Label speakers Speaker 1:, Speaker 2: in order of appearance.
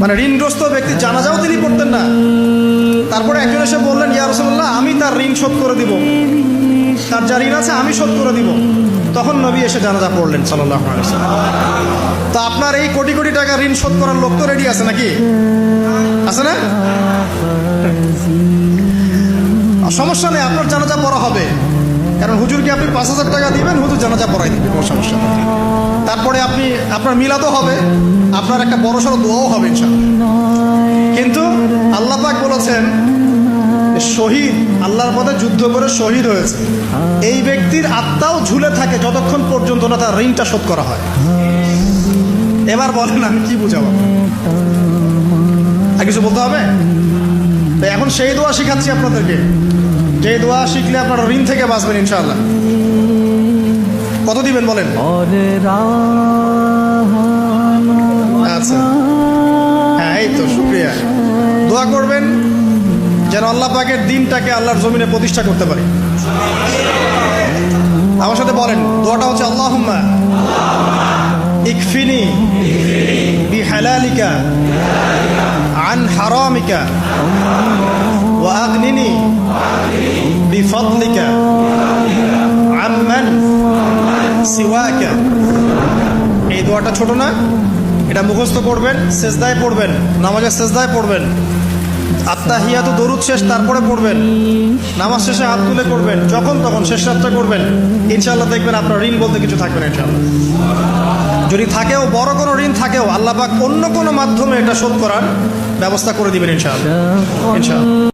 Speaker 1: মানে ঋণগ্রস্ত ব্যক্তি জানাজাও তিনি পড়তেন না। তারপরে একজন এসে বললেন, ইয়া রসল্লাহ আমি তার ঋণ শোধ করে দিব। তার যা ঋণ আছে আমি শোধ করে দিব। তখন নবী এসে জানাজা পড়লেন সাল্লাহ তো আপনার এই কোটি কোটি টাকা ঋণ শোধ করার লোক তো রেডি আছে নাকি? আছে না? সমস্যা নেই, আপনার জানাজা পড়া হবে। কারণ হুজুরকে আপনি পাঁচ হাজার টাকা দিবেন, হুজুর জানাজা পড়াই দিবেন কোনো সমস্যা তারপরে আপনি, আপনার মিলাদও হবে, আপনার একটা বড় সড়ো দোয়াও হবে ইনশাআল্লাহ। কিন্তু আল্লাহ পাক বলেছেন শহীদ, আল্লাহর পথে যুদ্ধ করে শহীদ হয়েছে। এই ব্যক্তির আত্মাও ঝুলে থাকে যতক্ষণ পর্যন্ত না তার ঋণটা শোধ করা হয়। এবার বলেন, আমি কি বুঝাবো? আর কিছু বলতে হবে? এখন সেই দোয়া শিখাচ্ছি আপনাদেরকে। যে দোয়া শিখলে আপনারা ঋণ থেকে বাঁচবেন ইনশাল্লাহ কত দিবেন বলেন? আচ্ছা। হ্যাঁ এই তো শুক্রিয়া। দোয়া করবেন যেন আল্লাহ পাকের দিনটাকে আল্লাহর জমিনে প্রতিষ্ঠা করতে পারি। আমার সাথে বলেন দোয়াটা হচ্ছে আল্লাহ ইকফিনি বি হালালিকা আন হারামিকা। وأغنني بفضلك عمن سواك এই দোয়াটা ছোট না এটা মুখস্থ করবেন সেজদায় পড়বেন নামাজের সেজদায় পড়বেন আত্মাহিয়া তো দরুদ শেষ তারপরে পড়বেন নামাজ শেষে হাত তুলে করবেন যখন তখন শেষ রাতটা করবেন ইনশাল্লাহ দেখবেন আপনার ঋণ বলতে কিছু থাকবে না ইনশাল্লাহ যদি থাকেও বড় কোনো ঋণ থাকেও আল্লাহ পাক অন্য কোনো মাধ্যমে এটা শোধ করার ব্যবস্থা করে দিবেন ইনশাআল্লাহ ইনশাআল্লাহ